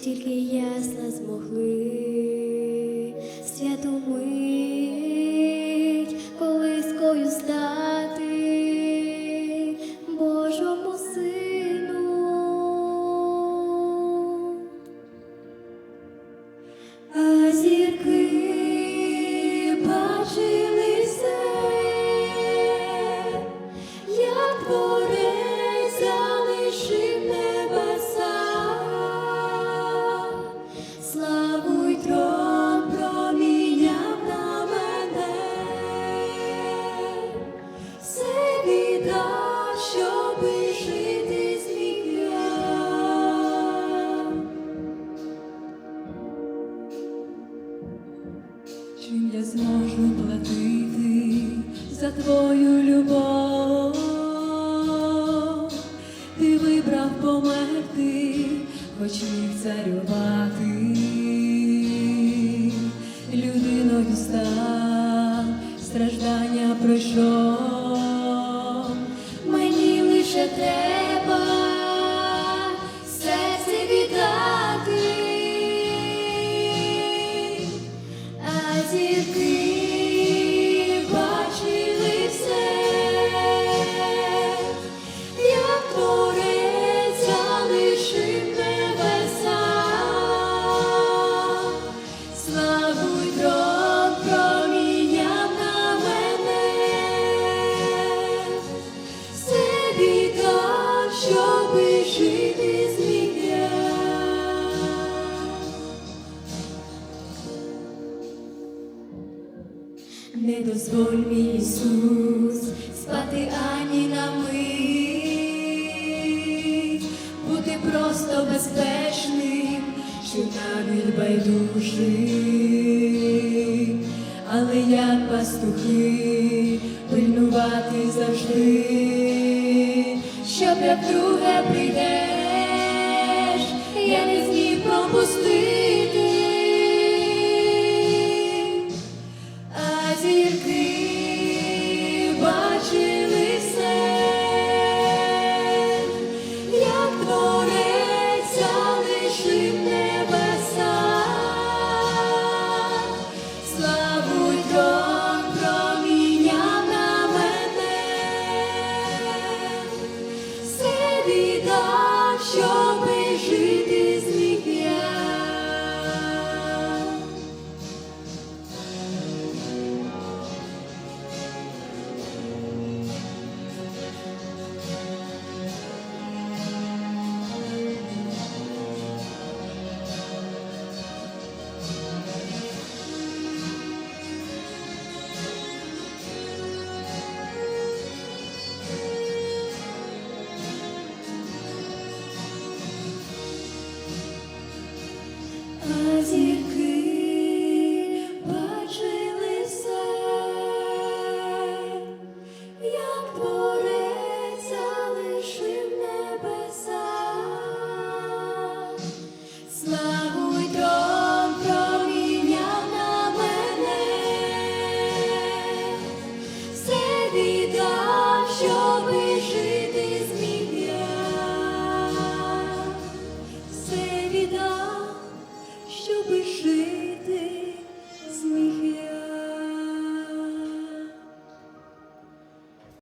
тільки ясно змогли святу мить колискою стати Божому сину. А зірки щоби жити зміг. Чим я зможу платити за твою любов? Ти вибрав померти, хоч царювати, людиною став, страждання пройшов. Не дозволь мій Ісус спати ані на мить, бути просто безпечним, що навіть байдужий, але як пастухи пильнувати завжди, щоб як друге прийдеш, віддав, щоби А зірки бачили все, як творець залишив небеса, славу й трон на мене, все віддав, щоби жити